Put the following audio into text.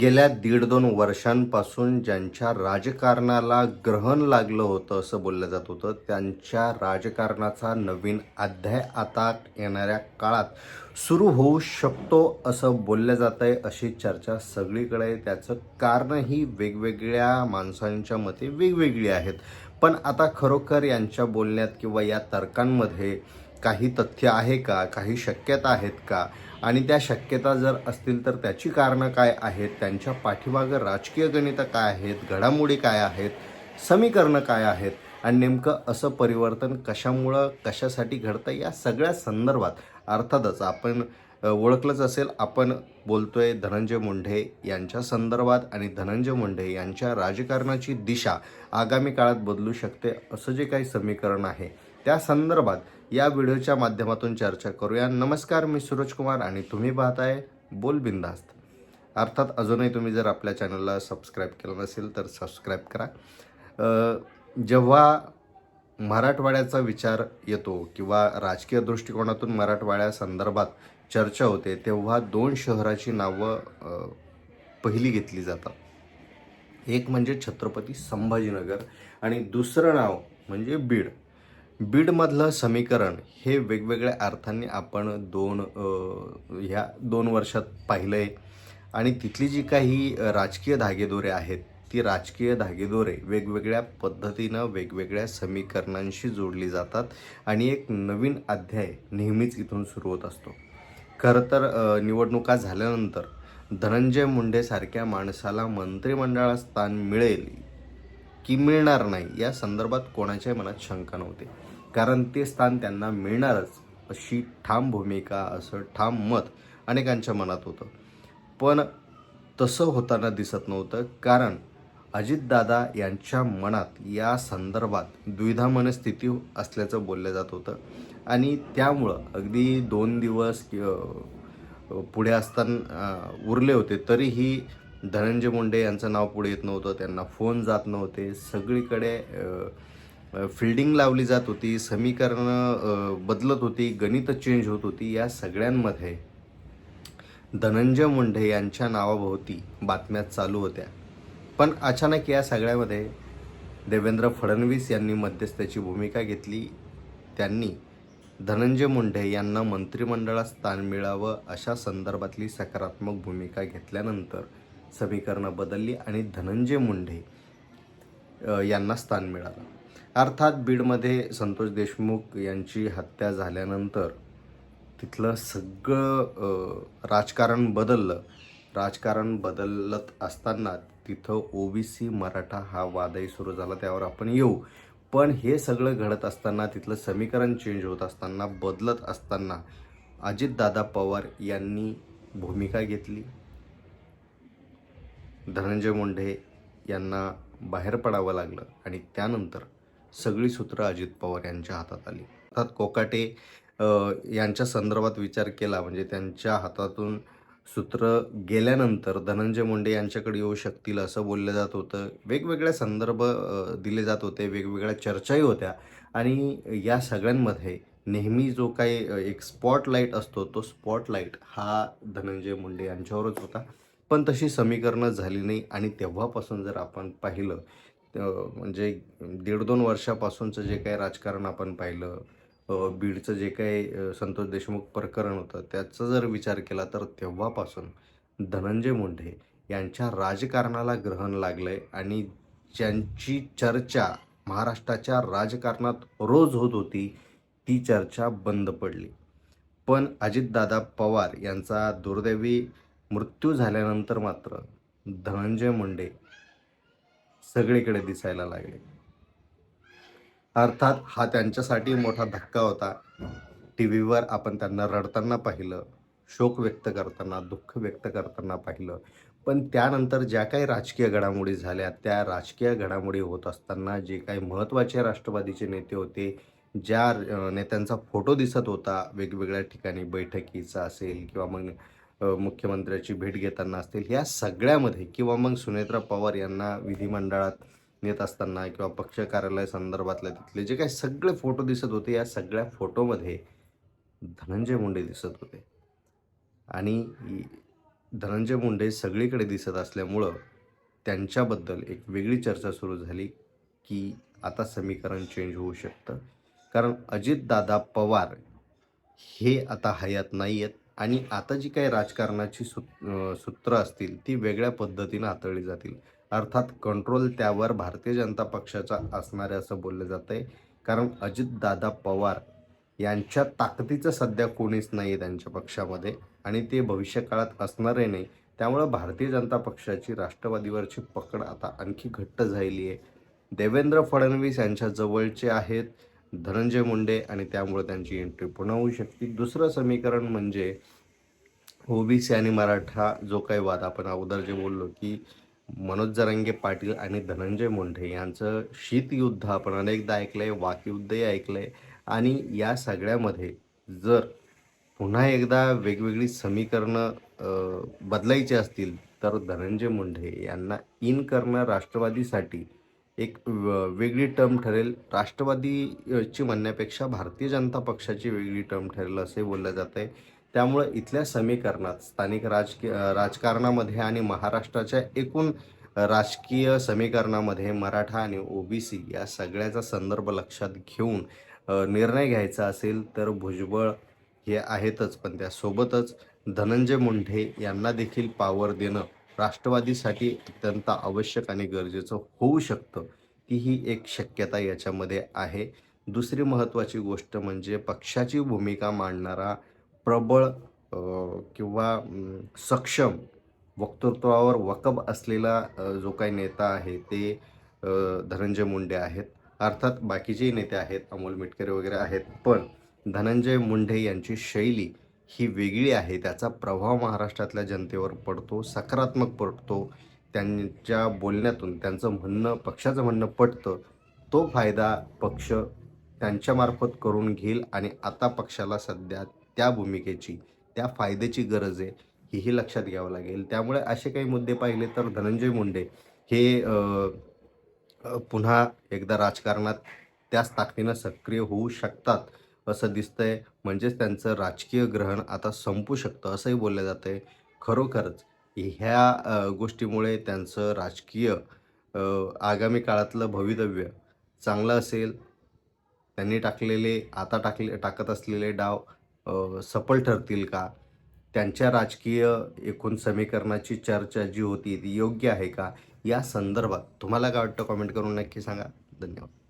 गेल्या दीड दोन वर्षांपासून ज्यांच्या राजकारणाला ग्रहण लागलं होतं असं बोललं जात होतं त्यांच्या राजकारणाचा नवीन अध्याय आता येणाऱ्या काळात सुरू होऊ शकतो असं बोललं जात आहे अशी चर्चा सगळीकडे. आहे त्याचं कारणही वेगवेगळ्या माणसांच्या मते वेगवेगळी आहेत. पण आता खरोखर यांच्या बोलण्यात किंवा या तर्कांमध्ये काही तथ्य आहे का? काही शक्यता आहेत का? आणि त्या शक्यता जर असतील तर त्याची कारणं काय आहेत? त्यांच्या पाठीमागं राजकीय गणितं काय आहेत? घडामोडी काय आहेत? समीकरणं काय आहेत? आणि नेमकं असं परिवर्तन कशामुळं कशासाठी घडतं या सगळ्या संदर्भात अर्थातच आपण ओळखलंच असेल आपण बोलतोय धनंजय मुंडे यांच्या संदर्भात आणि धनंजय मुंडे यांच्या राजकारणाची दिशा आगामी काळात बदलू शकते असं जे काही समीकरण आहे त्या संदर्भात या व्हिडिओच्या माध्यमातून चर्चा करूया. नमस्कार मी सूरज कुमार आणि तुम्ही पाहताय बोल बिंदास्त. अर्थात अजूनही तुम्ही जर आपल्या चॅनलला सबस्क्राईब केलं नसेल तर सबस्क्राईब करा. जेव्हा मराठवाड्याचा विचार येतो किंवा राजकीय दृष्टिकोनातून मराठवाड्यासंदर्भात चर्चा होते तेव्हा दोन शहराची नावं पहिली घेतली जातात. एक म्हणजे छत्रपती संभाजीनगर आणि दुसरं नाव म्हणजे बीड. बीडमधलं समीकरण हे वेगवेगळ्या अर्थांनी आपण दोन ह्या दोन वर्षात पाहिलं आहे आणि तिथली जी काही राजकीय धागेदोरे आहेत ती राजकीय धागेदोरे वेगवेगळ्या पद्धतीनं वेगवेगळ्या समीकरणांशी जोडली जातात आणि एक नवीन अध्याय नेहमीच इथून सुरू होत असतो. खरं तर निवडणुका झाल्यानंतर धनंजय मुंडेसारख्या माणसाला मंत्रिमंडळात स्थान मिळेल की मिळणार नाही. या संदर्भात कोणाच्याही मनात शंका नव्हती. कारण ते स्थान त्यांना मिळणारच. अशी ठाम भूमिका असं ठाम मत अनेकांच्या मनात होतं. पण तसं होताना दिसत नव्हतं. कारण अजितदादा यांच्या मनात या संदर्भात द्विधा मनस्थिती असल्याचं बोललं जात होतं. आणि त्यामुळं अगदी दोन दिवस पुढे असताना उरले होते. तरीही धनंजय मुंडे यांचं नाव पुढे येत नव्हतं त्यांना फोन जात नव्हते. सगळीकडे फिल्डिंग लावली जात होती समीकरणं बदलत होती गणितं चेंज होत होती या सगळ्यांमध्ये धनंजय मुंडे यांच्या नावाभोवती बातम्या चालू होत्या. पण अचानक या सगळ्यामध्ये देवेंद्र फडणवीस यांनी मध्यस्थाची भूमिका घेतली. त्यांनी धनंजय मुंडे यांना मंत्रिमंडळात स्थान मिळावं अशा संदर्भातली सकारात्मक भूमिका घेतल्यानंतर समीकरणं बदलली आणि धनंजय मुंडे यांना स्थान मिळालं. अर्थात बीडमध्ये संतोष देशमुख यांची हत्या झाल्यानंतर तिथलं सगळं राजकारण बदललं. राजकारण बदलत असताना तिथं ओबीसी मराठा हा वादही सुरू झाला. त्यावर आपण येऊ. पण हे सगळं घडत असताना तिथलं समीकरण चेंज होत असताना बदलत असताना अजितदादा पवार यांनी भूमिका घेतली. धनंजय मुंडे यांना बाहेर पडावं लागलं आणि त्यानंतर सगळी सूत्र अजित पवार यांच्या हातात आली. अर्थात कोकाटे यांच्या संदर्भात विचार केला म्हणजे त्यांच्या हातातून सूत्र गेल्यानंतर धनंजय मुंडे यांच्याकडे येऊ शकतील असं बोललं जात होतं. वेगवेगळ्या संदर्भ दिले जात होते वेगवेगळ्या चर्चाही होत्या. आणि या सगळ्यांमध्ये नेहमी जो काही एक स्पॉटलाईट असतो तो स्पॉटलाईट हा धनंजय मुंडे यांच्यावरच होता. पण तशी समीकरणं झाली नाही. आणि तेव्हापासून जर आपण पाहिलं म्हणजे दीड दोन वर्षापासूनचं जे काही राजकारण आपण पाहिलं बीडचं जे काही संतोष देशमुख प्रकरण होतं त्याचा जर विचार केला तर तेव्हापासून धनंजय मुंडे यांच्या राजकारणाला ग्रहण लागलं आहे आणि ज्यांची चर्चा महाराष्ट्राच्या राजकारणात रोज होत होती ती चर्चा बंद पडली. पण अजितदादा पवार यांचा दुर्दैवी मृत्यू झाल्यानंतर मात्र धनंजय मुंडे सगळीकडे दिसायला लागले. अर्थात हा त्यांच्यासाठी मोठा धक्का होता. टी व्हीवर आपण त्यांना रडताना पाहिलं शोक व्यक्त करताना दुःख व्यक्त करताना पाहिलं. पण त्यानंतर ज्या काही राजकीय घडामोडी झाल्या त्या राजकीय घडामोडी होत असताना जे काही महत्त्वाचे राष्ट्रवादीचे नेते होते ज्या नेत्यांचा फोटो दिसत होता वेगवेगळ्या ठिकाणी बैठकीचा असेल किंवा मग मुख्यमंत्र्याची भेट घेताना असतील ह्या सगळ्यामध्ये किंवा मग सुनेत्रा पवार यांना विधिमंडळात नेत असताना किंवा पक्ष कार्यालय संदर्भातले तिथले जे काही सगळे फोटो दिसत होते या सगळ्या फोटोमध्ये धनंजय मुंडे दिसत होते. आणि धनंजय मुंडे सगळीकडे दिसत असल्यामुळं त्यांच्याबद्दल एक वेगळी चर्चा सुरू झाली की आता समीकरण चेंज होऊ शकतं. कारण अजितदादा पवार हे आता हयात नाही आहेत आणि आता जी काही राजकारणाची सूत सूत्रं सूत्र असतील ती वेगळ्या पद्धतीनं हाताळली जातील. अर्थात कंट्रोल त्यावर भारतीय जनता पक्षाचा असणार आहे असं बोललं जातं आहे कारण अजितदादा पवार यांच्या ताकदीचं सध्या कोणीच नाही आहे त्यांच्या पक्षामध्ये आणि ते भविष्यकाळात असणारही नाही. त्यामुळं भारतीय जनता पक्षाची राष्ट्रवादीवरची पकड आता आणखी घट्ट झालेली आहे. देवेंद्र फडणवीस यांच्या जवळचे आहेत. धनंजय मुंडे आणि त्यामुळे त्यांची एंट्री पुन्हा होऊ शकते. दुसरं समीकरण म्हणजे ओबीसी आणि मराठा जो काही वाद आपण अगोदर जे बोललो की मनोज जरांगे पाटील आणि धनंजय मुंडे यांचं शीतयुद्ध आपण अनेकदा ऐकलंय वाकयुद्धही ऐकलंय. आणि या सगळ्यामध्ये जर पुन्हा एकदा वेगवेगळी समीकरणं बदलायची असतील तर धनंजय मुंडे यांना इन करणं राष्ट्रवादीसाठी एक वेगळी टर्म ठरेल. राष्ट्रवादीची म्हणण्यापेक्षा भारतीय जनता पक्षाची वेगळी टर्म ठरेल असे बोललं जात आहे त्यामुळं इथल्या समीकरणात स्थानिक राजकीय राजकारणामध्ये आणि महाराष्ट्राच्या एकूण राजकीय समीकरणामध्ये मराठा आणि ओबीसी या सगळ्याचा संदर्भ लक्षात घेऊन निर्णय घ्यायचा असेल तर भुजबळ हे आहेतच पण त्यासोबतच धनंजय मुंढे यांना देखील पावर देणं राष्ट्रवादीसाठी अत्यंत आवश्यक आणि गरजेचं होऊ शकतं ती ही एक शक्यता याच्यामध्ये आहे. दुसरी महत्त्वाची गोष्ट म्हणजे पक्षाची भूमिका मांडणारा प्रबळ किंवा सक्षम वक्तृत्वावर वकब असलेला जो काही नेता आहे ते धनंजय मुंडे आहेत. अर्थात बाकीचेही नेते आहेत अमोल मिटकरे वगैरे आहेत. पण धनंजय मुंडे यांची शैली ही वेगळी आहे. त्याचा प्रभाव महाराष्ट्रातल्या जनतेवर पडतो सकारात्मक पडतो. त्यांच्या बोलण्यातून त्यांचं म्हणणं पक्षाचं म्हणणं पटतं. तो फायदा पक्ष त्यांच्यामार्फत करून घेईल आणि आता पक्षाला सध्या त्या भूमिकेची त्या फायद्याची गरज आहे हीही लक्षात घ्यावं लागेल. त्यामुळे असे काही मुद्दे पाहिले तर धनंजय मुंडे हे पुन्हा एकदा राजकारणात त्याच ताकदीनं सक्रिय होऊ शकतात. असं दिसतंय. म्हणजेच त्यांचं राजकीय ग्रहण आता संपू शकतं असंही बोललं जातं आहे खरोखरच ह्या गोष्टीमुळे त्यांचं राजकीय आगामी काळातलं भवितव्य चांगलं असेल. त्यांनी टाकलेले आता टाकले टाकत असलेले डाव सफल ठरतील का? त्यांच्या राजकीय एकूण समीकरणाची चर्चा जी होती ती योग्य आहे का? या संदर्भात तुम्हाला काय वाटतं? कॉमेंट करून नक्की सांगा. धन्यवाद.